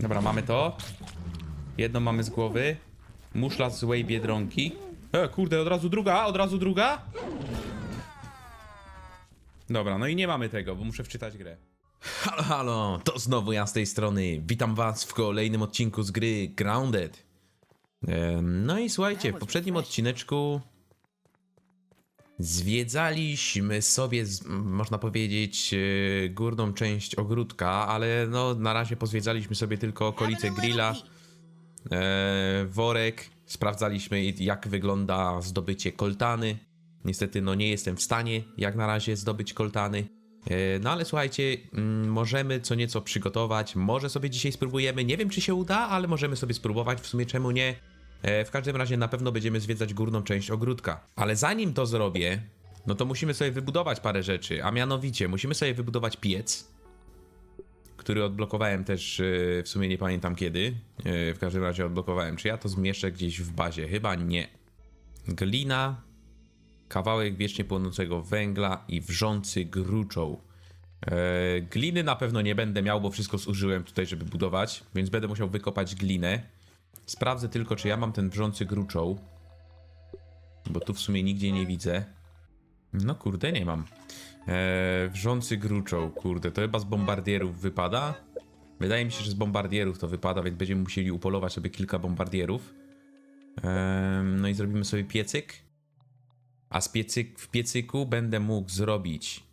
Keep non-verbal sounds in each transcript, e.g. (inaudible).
Dobra, mamy to. Jedną mamy z głowy. Muszla z złej biedronki. E, kurde, od razu druga, od razu druga. Dobra, no i nie mamy tego, bo muszę wczytać grę. Halo, halo, to znowu ja z tej strony. Witam was w kolejnym odcinku z gry Grounded. Em, No i słuchajcie, w poprzednim odcineczku zwiedzaliśmy sobie, można powiedzieć, e, górną część ogródka, ale no na razie pozwiedzaliśmy sobie tylko okolice grilla, e, worek, sprawdzaliśmy jak wygląda zdobycie koltany. Niestety no nie jestem w stanie jak na razie zdobyć koltany. E, No ale słuchajcie, mm, możemy co nieco przygotować. Może sobie dzisiaj spróbujemy. Nie wiem, czy się uda, ale możemy sobie spróbować. W sumie czemu nie? E, W każdym razie na pewno będziemy zwiedzać górną część ogródka. Ale zanim to zrobię, no to musimy sobie wybudować parę rzeczy. A mianowicie, musimy sobie wybudować piec, który odblokowałem też e, w sumie nie pamiętam kiedy. E, W każdym razie odblokowałem. Czy ja to zmieszczę gdzieś w bazie? Chyba nie. Glina, kawałek wiecznie płonącego węgla i wrzący gruczoł. Gliny na pewno nie będę miał, bo wszystko zużyłem tutaj, żeby budować, więc będę musiał wykopać glinę. Sprawdzę tylko, czy ja mam ten wrzący gruczoł, bo tu w sumie nigdzie nie widzę. No kurde, nie mam. E, wrzący gruczoł, kurde, to chyba z bombardierów wypada. Wydaje mi się, że z bombardierów to wypada, więc będziemy musieli upolować sobie kilka bombardierów. E, no i zrobimy sobie piecyk. A z piecyk, w piecyku będę mógł zrobić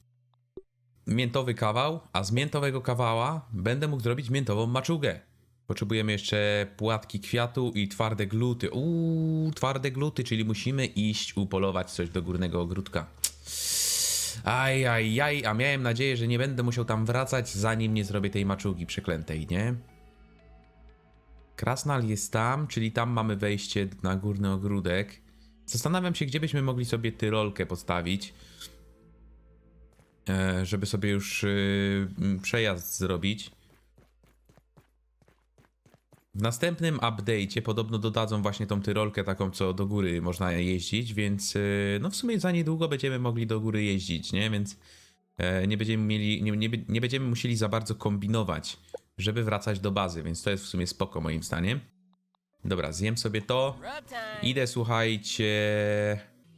miętowy kawał, a z miętowego kawała będę mógł zrobić miętową maczugę. Potrzebujemy jeszcze płatki kwiatu i twarde gluty. Uuu, twarde gluty, czyli musimy iść upolować coś do górnego ogródka. Aj, aj, aj, a miałem nadzieję, że nie będę musiał tam wracać, zanim nie zrobię tej maczugi przeklętej, nie? Krasnal jest tam, czyli tam mamy wejście na górny ogródek. Zastanawiam się, gdzie byśmy mogli sobie tyrolkę postawić, e, żeby sobie już y, przejazd zrobić. W następnym update'cie podobno dodadzą właśnie tą tyrolkę taką, co do góry można jeździć, więc y, no w sumie za niedługo będziemy mogli do góry jeździć, nie? Więc e, nie będziemy mieli, nie, nie, nie będziemy musieli za bardzo kombinować, żeby wracać do bazy, więc to jest w sumie spoko moim zdaniem. Dobra, zjem sobie to. Idę, słuchajcie.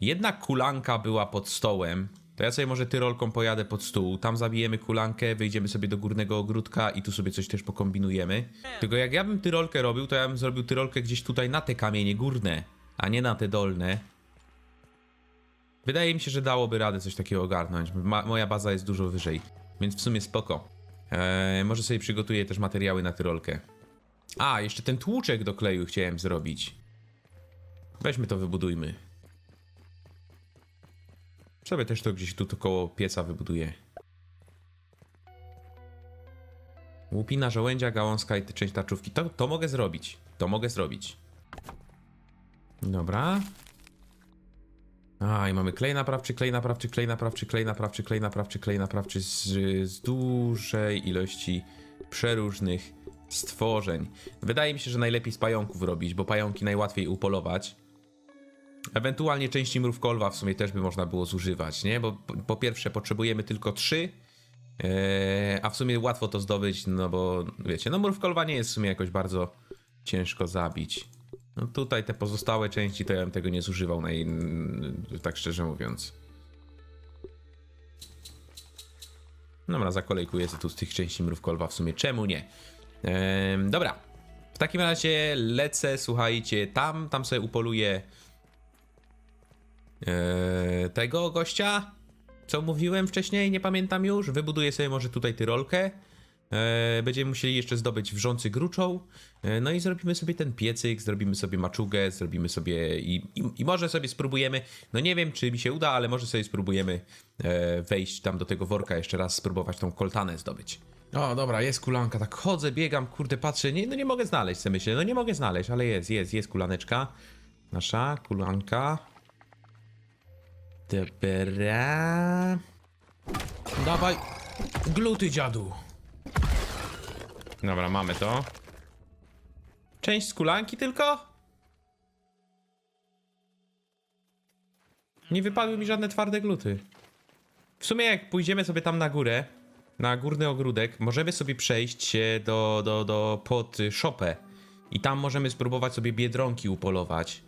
Jedna kulanka była pod stołem. To ja sobie może tyrolką pojadę pod stół. Tam zabijemy kulankę, wyjdziemy sobie do górnego ogródka i tu sobie coś też pokombinujemy. Tylko jak ja bym tyrolkę robił, to ja bym zrobił tyrolkę gdzieś tutaj na te kamienie górne, a nie na te dolne. Wydaje mi się, że dałoby radę coś takiego ogarnąć. Ma, moja baza jest dużo wyżej, więc w sumie spoko. Eee, może sobie przygotuję też materiały na tyrolkę. A, jeszcze ten tłuczek do kleju chciałem zrobić. Weźmy to, wybudujmy. Sobie też to gdzieś tu koło pieca wybuduję. Łupina, żołędzia, gałązka i część tarczówki. To, to mogę zrobić. To mogę zrobić. Dobra. A, i mamy klej naprawczy, klej naprawczy, klej naprawczy, klej naprawczy, klej naprawczy, klej naprawczy z, z dużej ilości przeróżnych stworzeń. Wydaje mi się, że najlepiej z pająków robić, bo pająki najłatwiej upolować. Ewentualnie części mrówkolwa w sumie też by można było zużywać, nie? Bo po, pierwsze potrzebujemy tylko trzy, e, a w sumie łatwo to zdobyć, no bo wiecie, no mrówkolwa nie jest w sumie jakoś bardzo ciężko zabić. No tutaj te pozostałe części to ja bym tego nie zużywał, naj, tak szczerze mówiąc. Dobra, zakolejkuję sobie tu z tych części mrówkolwa w sumie, czemu nie? Ehm, dobra, w takim razie lecę, słuchajcie, tam, tam sobie upoluję tego gościa, co mówiłem wcześniej, nie pamiętam już. Wybuduję sobie może tutaj tyrolkę. E, będziemy musieli jeszcze zdobyć wrzący gruczoł. E, no i zrobimy sobie ten piecyk, zrobimy sobie maczugę, zrobimy sobie i, i, i może sobie spróbujemy. No nie wiem, czy mi się uda, ale może sobie spróbujemy wejść tam do tego worka jeszcze raz, spróbować tą koltanę zdobyć. O, dobra, jest kulanka, tak chodzę, biegam, kurde, patrzę, nie, no nie mogę znaleźć, sobie myślę, no nie mogę znaleźć, ale jest, jest, jest kulaneczka. Nasza kulanka. Dobra. Dawaj, gluty dziadu. Dobra, mamy to. Część z kulanki tylko? Nie wypadły mi żadne twarde gluty. W sumie jak pójdziemy sobie tam na górę, na górny ogródek, możemy sobie przejść się do, do, do pod szopę i tam możemy spróbować sobie biedronki upolować.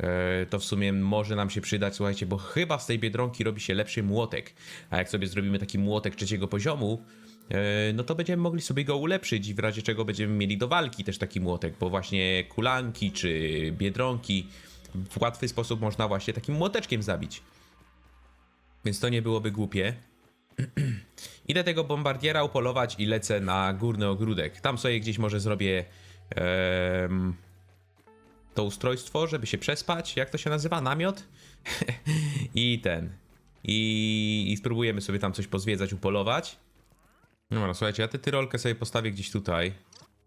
E, to w sumie może nam się przydać, słuchajcie, bo chyba z tej biedronki robi się lepszy młotek. A jak sobie zrobimy taki młotek trzeciego poziomu, e, no to będziemy mogli sobie go ulepszyć i w razie czego będziemy mieli do walki też taki młotek, bo właśnie kulanki czy biedronki w łatwy sposób można właśnie takim młoteczkiem zabić. Więc to nie byłoby głupie. (clears throat) Idę tego bombardiera upolować i lecę na górny ogródek. Tam sobie gdzieś może zrobię to ustrojstwo, żeby się przespać. Jak to się nazywa? Namiot? (laughs) I ten. I, I spróbujemy sobie tam coś pozwiedzać, upolować. No, słuchajcie, ja tę tyrolkę sobie postawię gdzieś tutaj.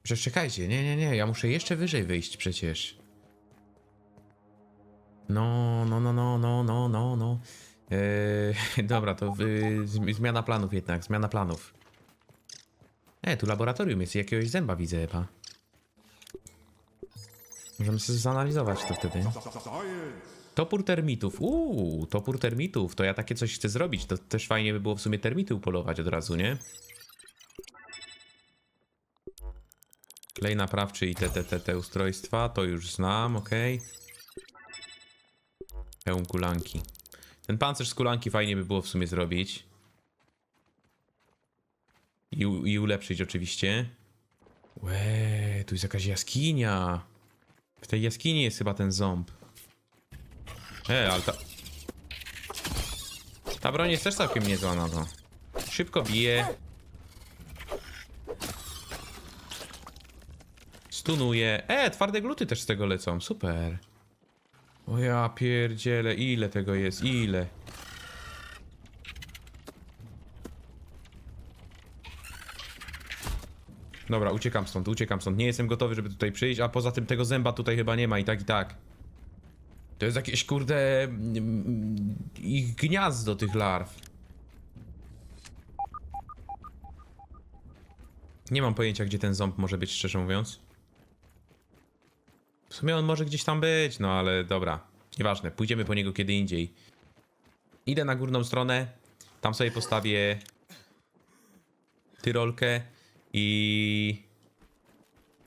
Przecież czekajcie, nie, nie, nie, ja muszę jeszcze wyżej wyjść przecież. No, no, no, no, no, no, no, no. Eee, (laughs) dobra, to zm- zmiana planów jednak, zmiana planów. E, tu laboratorium jest jakiegoś zęba widzę chyba. Możemy sobie zanalizować to wtedy. Topór termitów. Uuu, topór termitów. To ja takie coś chcę zrobić. To też fajnie by było w sumie termity upolować od razu, nie? Klej naprawczy i te, te, te, te ustrojstwa. To już znam, okej. Hełm kulanki. Ten pancerz z kulanki fajnie by było w sumie zrobić. I, i ulepszyć oczywiście. Łe, tu jest jakaś jaskinia. W tej jaskini jest chyba ten ząb. E, ale ta... Ta broń jest też całkiem niezła na to. Szybko bije. Stunuje. E, twarde gluty też z tego lecą. Super. O ja pierdzielę, ile tego jest, ile. Dobra, uciekam stąd, uciekam stąd. Nie jestem gotowy, żeby tutaj przyjść, a poza tym tego zęba tutaj chyba nie ma i tak i tak. To jest jakieś kurde mm, ich gniazdo tych larw. Nie mam pojęcia, gdzie ten ząb może być, szczerze mówiąc. W sumie on może gdzieś tam być, no ale dobra. Nieważne, pójdziemy po niego kiedy indziej. Idę na górną stronę. Tam sobie postawię tyrolkę i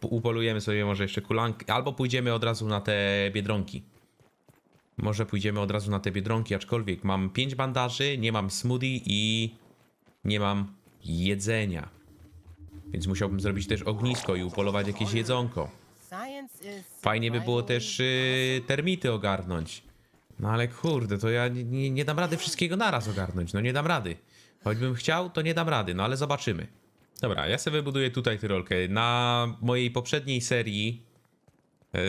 upolujemy sobie może jeszcze kulankę, albo pójdziemy od razu na te biedronki. Może pójdziemy od razu na te biedronki, aczkolwiek mam 5 bandaży, nie mam smoothie i nie mam jedzenia. Więc musiałbym zrobić też ognisko i upolować jakieś jedzonko. Fajnie by było też y, termity ogarnąć. No ale kurde, to ja nie, nie dam rady wszystkiego naraz ogarnąć. No nie dam rady. Choćbym chciał, to nie dam rady, no ale zobaczymy. Dobra, ja sobie wybuduję tutaj tyrolkę. Na mojej poprzedniej serii yy,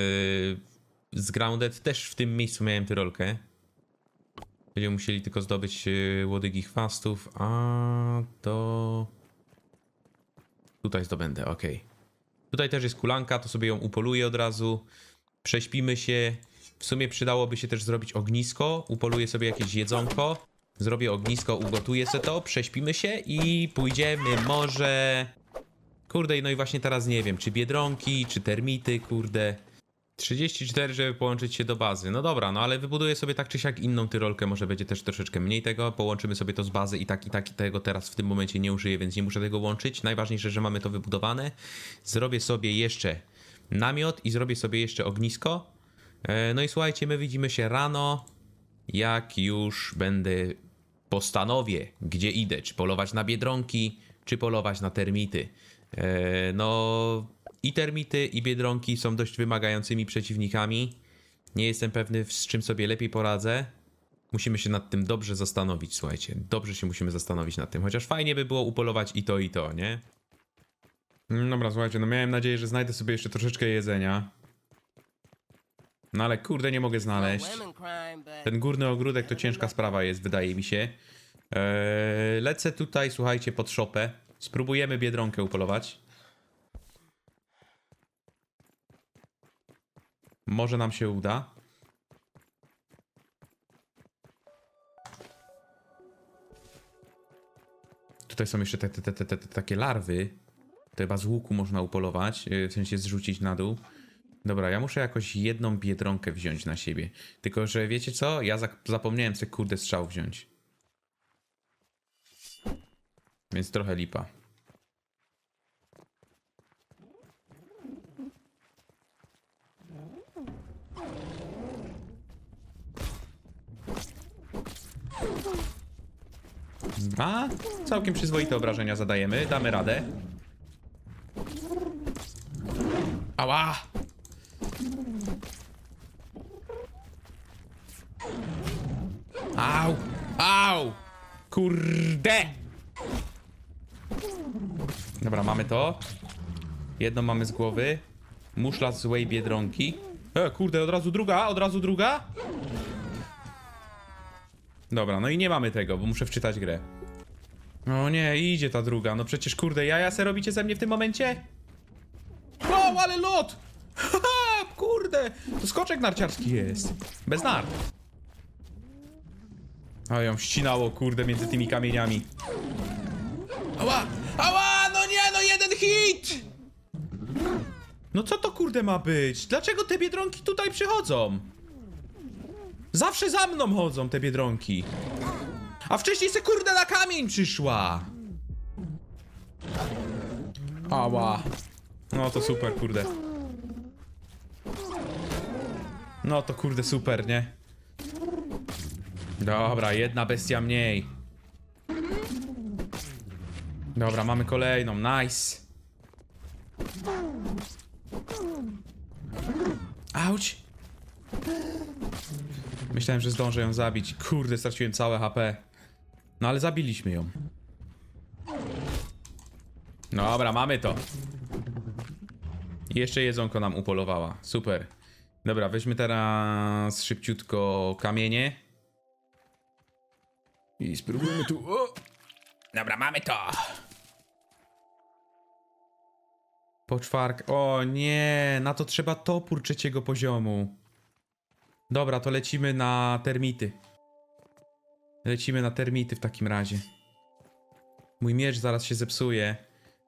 z Grounded też w tym miejscu miałem tyrolkę. Będziemy musieli tylko zdobyć yy, łodygi chwastów, a to... Tutaj zdobędę, okej. Tutaj też jest kulanka, to sobie ją upoluję od razu. Prześpimy się. W sumie przydałoby się też zrobić ognisko. Upoluję sobie jakieś jedzonko. Zrobię ognisko, ugotuję se to, prześpimy się i pójdziemy może... Kurde, no i właśnie teraz nie wiem, czy biedronki, czy termity, kurde. 34, żeby połączyć się do bazy. No dobra, no ale wybuduję sobie tak czy siak inną tyrolkę, może będzie też troszeczkę mniej tego. Połączymy sobie to z bazy i tak i tak tego teraz w tym momencie nie użyję, więc nie muszę tego łączyć. Najważniejsze, że mamy to wybudowane. Zrobię sobie jeszcze namiot i zrobię sobie jeszcze ognisko. E, No i słuchajcie, my widzimy się rano, jak już będę postanowię, gdzie idę, czy polować na biedronki, czy polować na termity. E, No i termity i biedronki są dość wymagającymi przeciwnikami. Nie jestem pewny, z czym sobie lepiej poradzę. Musimy się nad tym dobrze zastanowić, słuchajcie. Dobrze się musimy zastanowić nad tym, chociaż fajnie by było upolować i to, i to, nie? Mm, Dobra, słuchajcie, no miałem nadzieję, że znajdę sobie jeszcze troszeczkę jedzenia. No ale kurde, nie mogę znaleźć. Ten górny ogródek to ciężka sprawa jest, wydaje mi się. Eee, lecę tutaj, słuchajcie, pod szopę. Spróbujemy biedronkę upolować. Może nam się uda. Tutaj są jeszcze te, te, te, te, te, takie larwy. To chyba z łuku można upolować, yy, w sensie zrzucić na dół. Dobra, ja muszę jakoś jedną biedronkę wziąć na siebie. Tylko, że wiecie co? Ja zapomniałem sobie kurde strzał wziąć. Więc trochę lipa. A, całkiem przyzwoite obrażenia zadajemy, damy radę. Ała! Au! Au! Kurde! Dobra, mamy to. Jedną mamy z głowy. Muszla z złej biedronki. E, kurde, od razu druga, od razu druga? Dobra, no i nie mamy tego, bo muszę wczytać grę. O nie, idzie ta druga. No przecież kurde, jaja se robicie ze mnie w tym momencie? Wow, ale lot! Haha, kurde! To skoczek narciarski jest. Bez nart. A ją ścinało, kurde, między tymi kamieniami. Ała! Ała! No nie, no jeden hit! No co to kurde ma być? Dlaczego te biedronki tutaj przychodzą? Zawsze za mną chodzą te biedronki. A wcześniej se kurde na kamień przyszła. Ała. No to super, kurde. No to kurde super, nie? Dobra, jedna bestia mniej. Dobra, mamy kolejną, nice. Auć. Myślałem, że zdążę ją zabić. Kurde, straciłem całe HP. No ale zabiliśmy ją. Dobra, mamy to. Jeszcze jedzonko nam upolowała. Super. Dobra, weźmy teraz szybciutko kamienie. I spróbujmy tu. O! Dobra, mamy to. Poczwark. O nie, na to trzeba topór trzeciego poziomu. Dobra, to lecimy na termity. Lecimy na termity w takim razie. Mój miecz zaraz się zepsuje.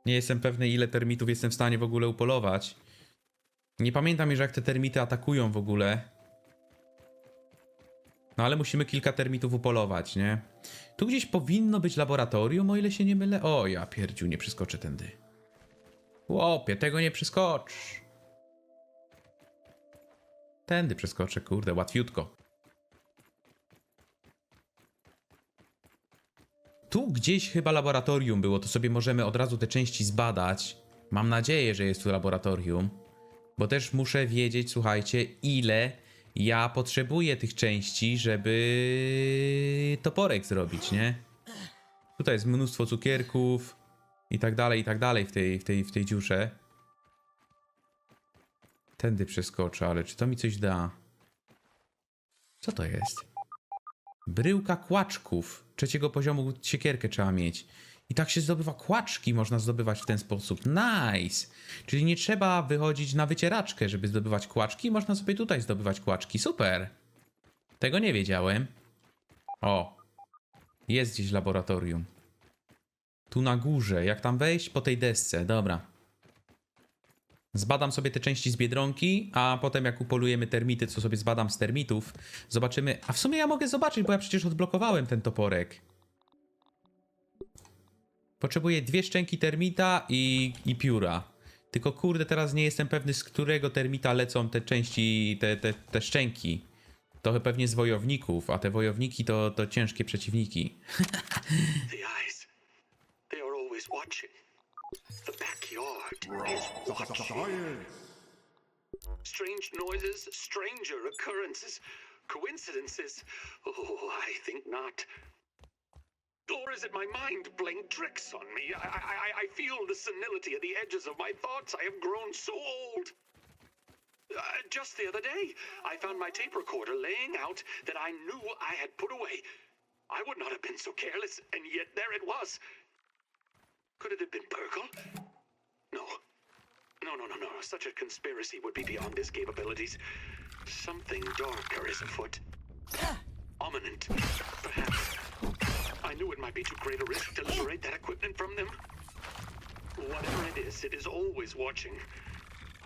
Nie jestem pewny, ile termitów jestem w stanie w ogóle upolować. Nie pamiętam już, jak te termity atakują w ogóle. No ale musimy kilka termitów upolować, nie? Tu gdzieś powinno być laboratorium, o ile się nie mylę. O, ja pierdziu, nie przeskoczę tędy. Łopie, tego nie przeskocz. Tędy przeskoczę, kurde, łatwiutko. Tu gdzieś chyba laboratorium było, to sobie możemy od razu te części zbadać. Mam nadzieję, że jest tu laboratorium. Bo też muszę wiedzieć, słuchajcie, ile ja potrzebuję tych części, żeby toporek zrobić, nie? Tutaj jest mnóstwo cukierków i tak dalej, i tak dalej w tej, w tej, w tej dziurze. Tędy przeskoczę, ale czy to mi coś da? Co to jest? Bryłka kłaczków. Trzeciego poziomu siekierkę trzeba mieć. I tak się zdobywa kłaczki, można zdobywać w ten sposób. Nice! Czyli nie trzeba wychodzić na wycieraczkę, żeby zdobywać kłaczki. Można sobie tutaj zdobywać kłaczki. Super! Tego nie wiedziałem. O! Jest gdzieś laboratorium. Tu na górze. Jak tam wejść? Po tej desce. Dobra. Zbadam sobie te części z biedronki, a potem jak upolujemy termity, co sobie zbadam z termitów, zobaczymy. A w sumie ja mogę zobaczyć, bo ja przecież odblokowałem ten toporek. Potrzebuję dwie szczęki termita i, i pióra. Tylko kurde, teraz nie jestem pewny, z którego termita lecą te części, te, te, te szczęki. To pewnie z wojowników, a te wojowniki to, to ciężkie przeciwniki. (laughs) The eyes. They are always watching. The backyard is watching. Strange noises, stranger occurrences, coincidences. Oh, I think not. Or is it my mind playing tricks on me? I, I, I feel the senility at the edges of my thoughts. I have grown so old. Uh, just the other day, I found my tape recorder laying out that I knew I had put away. I would not have been so careless, and yet there it was. Could it have been Burgle? No. No, no, no, no. Such a conspiracy would be beyond his capabilities. Something darker is afoot. Ominent, perhaps. I knew it might be too great a risk to liberate that equipment from them. Whatever it is, it is always watching.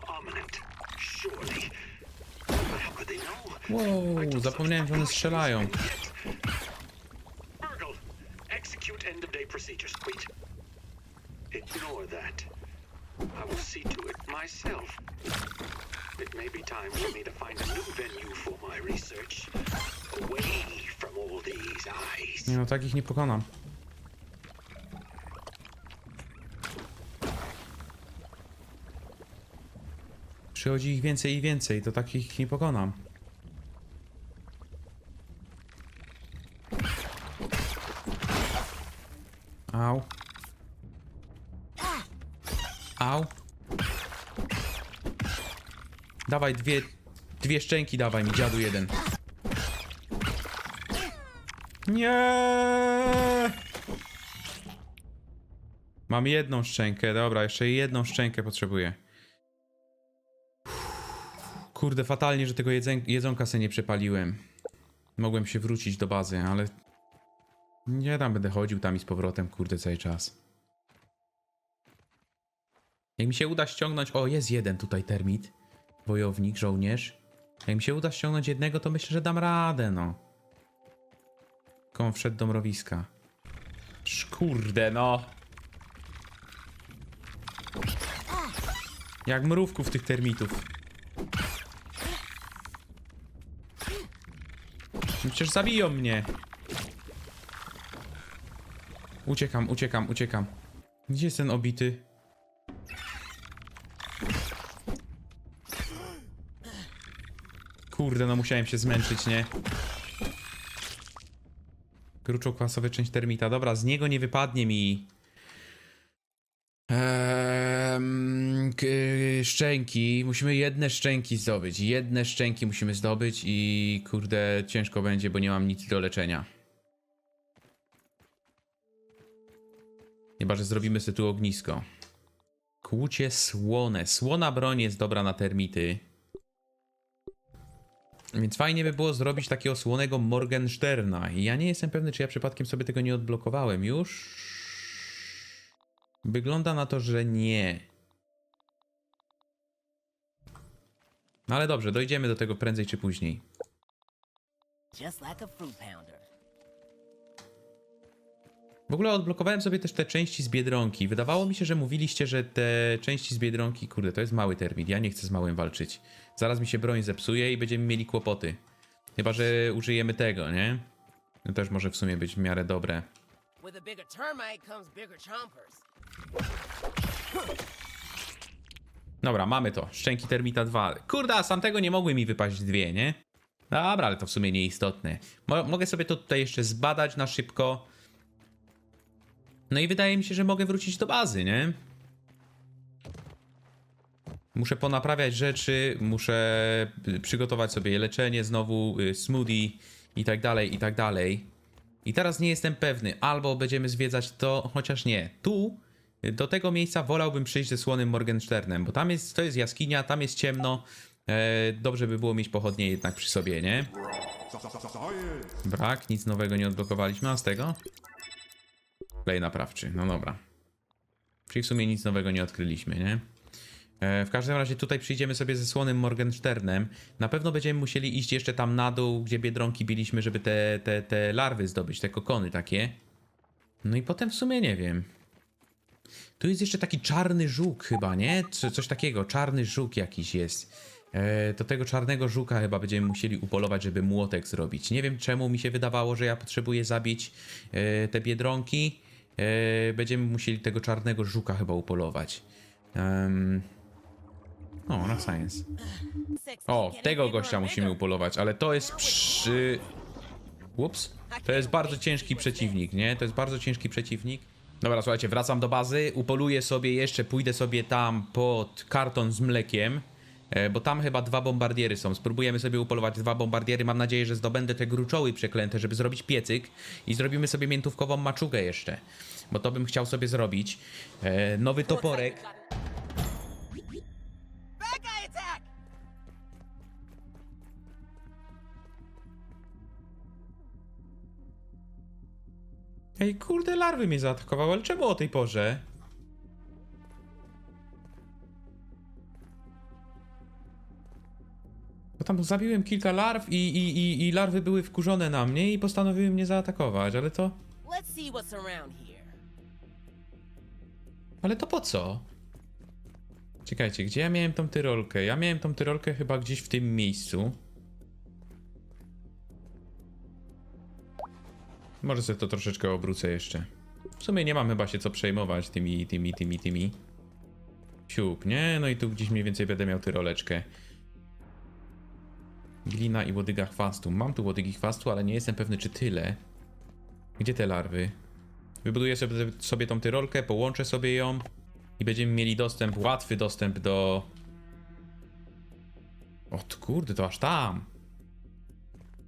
Ominent, surely. But how could they know? Wow, took zapomniałem, że one strzelają. precautions, and yet- Burgle, execute end of day procedures, Queet. Ignore that. I will see to it myself. It may be time for me to find a new venue for my research. Away from all these eyes. Nie no, takich nie pokonam. Przychodzi ich więcej i więcej, to takich nie pokonam. Dawaj dwie, dwie szczęki dawaj mi, dziadu jeden. Nie. Mam jedną szczękę, dobra, jeszcze jedną szczękę potrzebuję. Kurde, fatalnie, że tego jedzonka sobie nie przepaliłem. Mogłem się wrócić do bazy, ale... Nie tam będę chodził tam i z powrotem, kurde, cały czas. Jak mi się uda ściągnąć... O, jest jeden tutaj termit. Wojownik, żołnierz. Jak mi się uda ściągnąć jednego, to myślę, że dam radę, no. Komu wszedł do mrowiska. Szkurde, no. Jak mrówków tych termitów. No Przecież zabiją mnie. Uciekam, uciekam, uciekam. Gdzie jest ten obity? Kurde, no musiałem się zmęczyć, nie? Gruczoł-kwasowy część termita. Dobra, z niego nie wypadnie mi... K- szczęki. Musimy jedne szczęki zdobyć. Jedne szczęki musimy zdobyć i kurde, ciężko będzie, bo nie mam nic do leczenia. Chyba, że zrobimy sobie tu ognisko. Kłucie słone. Słona broń jest dobra na termity. Więc fajnie by było zrobić takiego słonego Morgensterna. Ja nie jestem pewny, czy ja przypadkiem sobie tego nie odblokowałem już. Wygląda na to, że nie. No ale dobrze, dojdziemy do tego prędzej czy później. Just like a fruit pounder. W ogóle odblokowałem sobie też te części z Biedronki. Wydawało mi się, że mówiliście, że te części z Biedronki, kurde, to jest mały termin. Ja nie chcę z małym walczyć. Zaraz mi się broń zepsuje i będziemy mieli kłopoty. Chyba, że użyjemy tego, nie? To też może w sumie być w miarę dobre. Dobra, mamy to. Szczęki termita 2. Kurde, a z tamtego nie mogły mi wypaść dwie, nie? Dobra, ale to w sumie nieistotne. Mo mogę sobie to tutaj jeszcze zbadać na szybko. No i wydaje mi się, że mogę wrócić do bazy, nie? Muszę ponaprawiać rzeczy, muszę y, przygotować sobie leczenie znowu, y, smoothie i tak dalej, i tak dalej. I teraz nie jestem pewny, albo będziemy zwiedzać to, chociaż nie. Tu, y, do tego miejsca wolałbym przyjść ze słonym Morgensternem, bo tam jest, to jest jaskinia, tam jest ciemno. E, dobrze by było mieć pochodnie jednak przy sobie, nie? Brak, nic nowego nie odblokowaliśmy, a z tego? Klej naprawczy, no dobra. Czyli w sumie nic nowego nie odkryliśmy, nie? E, W każdym razie tutaj przyjdziemy sobie ze słonym Morgensternem. Na pewno będziemy musieli iść jeszcze tam na dół, gdzie biedronki biliśmy, żeby te, te, te larwy zdobyć, te kokony takie. No i potem w sumie nie wiem. Tu jest jeszcze taki czarny żuk chyba, nie? Co, coś takiego, czarny żuk jakiś jest. E, do tego czarnego żuka chyba będziemy musieli upolować, żeby młotek zrobić. Nie wiem czemu mi się wydawało, że ja potrzebuję zabić e, te biedronki. E, będziemy musieli tego czarnego żuka chyba upolować. Em, o, na science. O, tego gościa musimy upolować, ale to jest przy... Ups. To jest bardzo ciężki przeciwnik, nie? To jest bardzo ciężki przeciwnik. Dobra, słuchajcie, wracam do bazy, upoluję sobie jeszcze, pójdę sobie tam pod karton z mlekiem, bo tam chyba dwa bombardiery są. Spróbujemy sobie upolować dwa bombardiery. Mam nadzieję, że zdobędę te gruczoły przeklęte, żeby zrobić piecyk i zrobimy sobie miętówkową maczugę jeszcze, bo to bym chciał sobie zrobić. E, Nowy toporek. Ej, kurde, larwy mnie zaatakowały, ale czemu o tej porze? Bo tam zabiłem kilka larw i, i, i, i larwy były wkurzone na mnie i postanowiły mnie zaatakować, ale to... Let's see what's around here. Ale to po co? Czekajcie, gdzie ja miałem tą tyrolkę? Ja miałem tą tyrolkę chyba gdzieś w tym miejscu. Może sobie to troszeczkę obrócę jeszcze. W sumie nie mam chyba się co przejmować tymi, tymi, tymi, tymi. Siup, nie? No i tu gdzieś mniej więcej będę miał tyroleczkę. Glina i łodyga chwastu. Mam tu łodygi chwastu, ale nie jestem pewny czy tyle. Gdzie te larwy? Wybuduję sobie, tą tyrolkę, połączę sobie ją i będziemy mieli dostęp, łatwy dostęp do... O kurde, to aż tam.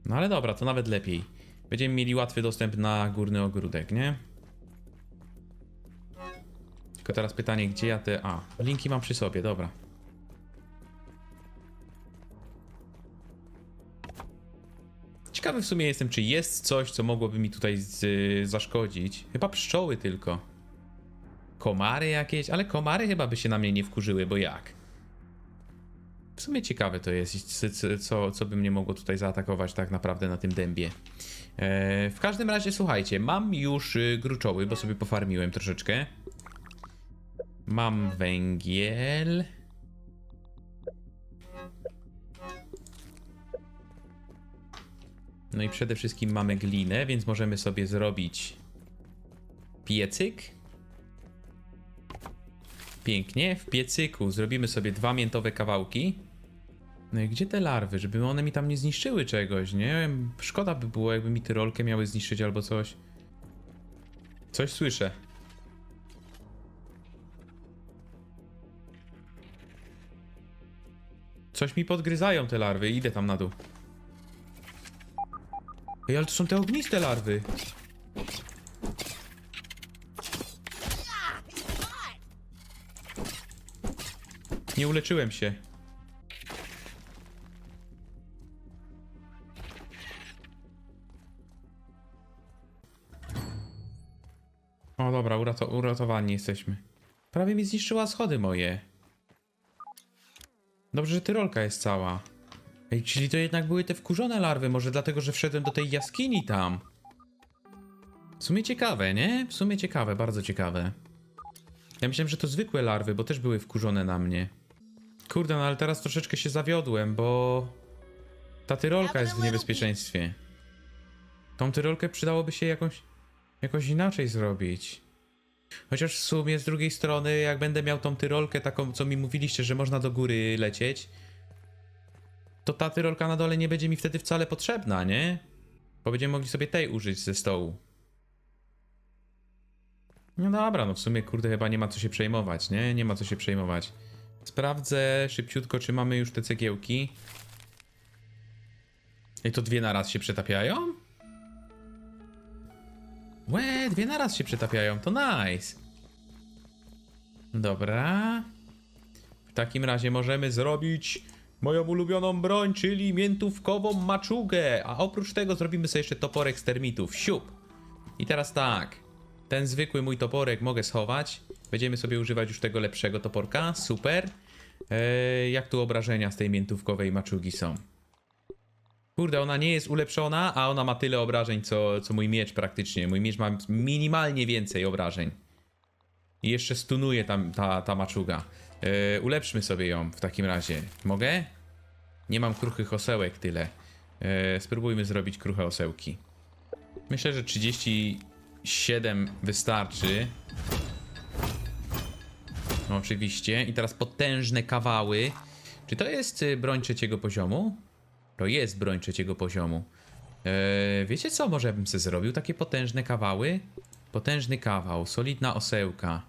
No ale dobra, to nawet lepiej. Będziemy mieli łatwy dostęp na górny ogródek, nie? Tylko teraz pytanie, gdzie ja te... A, linki mam przy sobie, dobra. Ciekawy w sumie jestem, czy jest coś, co mogłoby mi tutaj z, zaszkodzić. Chyba pszczoły tylko. Komary jakieś, ale komary chyba by się na mnie nie wkurzyły, bo jak? W sumie ciekawe to jest, co, co- by mnie mogło tutaj zaatakować tak naprawdę na tym dębie. E, w każdym razie, słuchajcie, mam już y, gruczoły, bo sobie pofarmiłem troszeczkę. Mam węgiel. No i przede wszystkim mamy glinę, więc możemy sobie zrobić piecyk. Pięknie, w piecyku zrobimy sobie dwa miętowe kawałki. No i gdzie te larwy, żeby one mi tam nie zniszczyły czegoś, nie? Szkoda by było, jakby mi tyrolkę miały zniszczyć albo coś. Coś słyszę. Coś mi podgryzają te larwy, idę tam na dół. Ej, ale to są te ogniste larwy. Nie uleczyłem się. O dobra, urato uratowani jesteśmy. Prawie mi zniszczyła schody moje. Dobrze, że tyrolka jest cała. Ej, czyli to jednak były te wkurzone larwy, może dlatego, że wszedłem do tej jaskini tam. W sumie ciekawe, nie? W sumie ciekawe, bardzo ciekawe. Ja myślałem, że to zwykłe larwy, bo też były wkurzone na mnie. Kurde, no ale teraz troszeczkę się zawiodłem, bo... Ta tyrolka jest w niebezpieczeństwie. Tą tyrolkę przydałoby się jakąś... jakoś inaczej zrobić. Chociaż w sumie z drugiej strony, jak będę miał tą tyrolkę taką, co mi mówiliście, że można do góry lecieć, to ta tyrolka na dole nie będzie mi wtedy wcale potrzebna, nie? Bo będziemy mogli sobie tej użyć ze stołu. No dobra, no w sumie kurde chyba nie ma co się przejmować, nie? Nie ma co się przejmować. Sprawdzę szybciutko, czy mamy już te cegiełki. I to dwie naraz się przetapiają? Łe, dwie naraz się przetapiają, to nice. Dobra. W takim razie możemy zrobić moją ulubioną broń, czyli miętówkową maczugę. A oprócz tego zrobimy sobie jeszcze toporek z termitów. Siup. I teraz tak. Ten zwykły mój toporek mogę schować. Będziemy sobie używać już tego lepszego toporka. Super. Eee, jak tu obrażenia z tej miętówkowej maczugi są? Kurde, ona nie jest ulepszona, a ona ma tyle obrażeń, co, co mój miecz praktycznie. Mój miecz ma minimalnie więcej obrażeń. I jeszcze stunuje tam ta, ta maczuga. Yy, ulepszmy sobie ją w takim razie. Mogę? Nie mam kruchych osełek tyle. Yy, spróbujmy zrobić kruche osełki. Myślę, że 37 wystarczy. No, oczywiście. I teraz potężne kawały. Czy to jest y, broń trzeciego poziomu? To jest broń trzeciego poziomu. Eee, wiecie co? Może bym sobie zrobił takie potężne kawały? Potężny kawał, solidna osełka.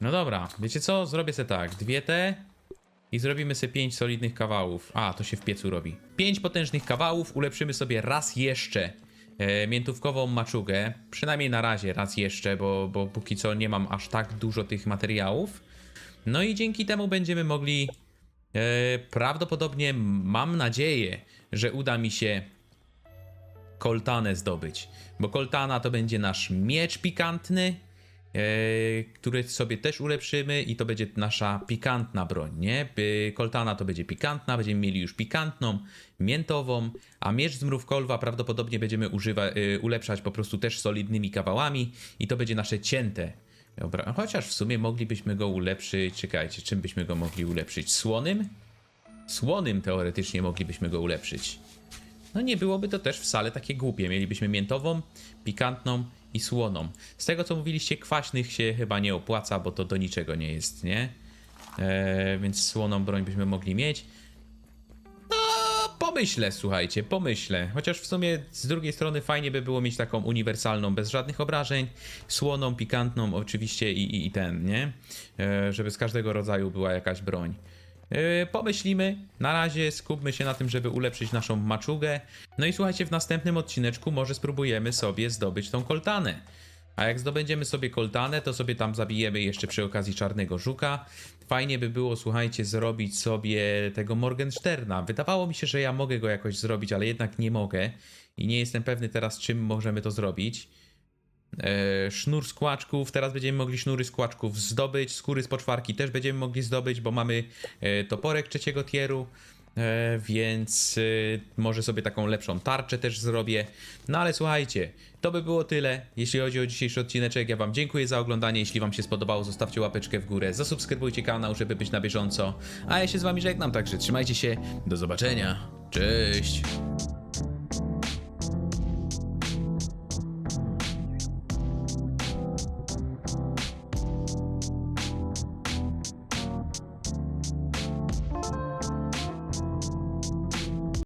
No dobra, wiecie co? Zrobię sobie tak, dwie te i zrobimy sobie pięć solidnych kawałów. A, to się w piecu robi. Pięć potężnych kawałów, ulepszymy sobie raz jeszcze e, miętówkową maczugę. Przynajmniej na razie raz jeszcze, bo, bo póki co nie mam aż tak dużo tych materiałów. No i dzięki temu będziemy mogli e, prawdopodobnie, mam nadzieję, że uda mi się koltanę zdobyć. Bo koltana to będzie nasz miecz pikantny, który sobie też ulepszymy i to będzie nasza pikantna broń, nie? Koltana to będzie pikantna, będziemy mieli już pikantną, miętową, a miecz z mrówkolwa prawdopodobnie będziemy używa, e, ulepszać po prostu też solidnymi kawałami i to będzie nasze cięte Dobra, chociaż w sumie moglibyśmy go ulepszyć. Czekajcie, czym byśmy go mogli ulepszyć? Słonym? Słonym teoretycznie moglibyśmy go ulepszyć. No nie byłoby to też wcale takie głupie. Mielibyśmy miętową, pikantną i słoną. Z tego co mówiliście, kwaśnych się chyba nie opłaca, bo to do niczego nie jest, nie? Eee, więc słoną broń byśmy mogli mieć. No, pomyślę, słuchajcie, pomyślę. Chociaż w sumie z drugiej strony fajnie by było mieć taką uniwersalną, bez żadnych obrażeń, słoną, pikantną oczywiście i, i, i ten, nie? E, żeby z każdego rodzaju była jakaś broń. E, pomyślimy, na razie skupmy się na tym, żeby ulepszyć naszą maczugę. No i słuchajcie, w następnym odcineczku może spróbujemy sobie zdobyć tą koltanę. A jak zdobędziemy sobie koltanę, to sobie tam zabijemy jeszcze przy okazji czarnego żuka. Fajnie by było, słuchajcie, zrobić sobie tego Morgensterna. Wydawało mi się, że ja mogę go jakoś zrobić, ale jednak nie mogę. I nie jestem pewny teraz, czym możemy to zrobić. E, sznur z kłaczków, teraz będziemy mogli sznury z kłaczków zdobyć, skóry z poczwarki też będziemy mogli zdobyć, bo mamy e, toporek trzeciego tieru, e, więc może sobie taką lepszą tarczę też zrobię. No ale słuchajcie, to by było tyle, jeśli chodzi o dzisiejszy odcineczek. Ja wam dziękuję za oglądanie, jeśli wam się spodobało, zostawcie łapeczkę w górę, zasubskrybujcie kanał, żeby być na bieżąco, a ja się z wami żegnam, także trzymajcie się, do zobaczenia, cześć!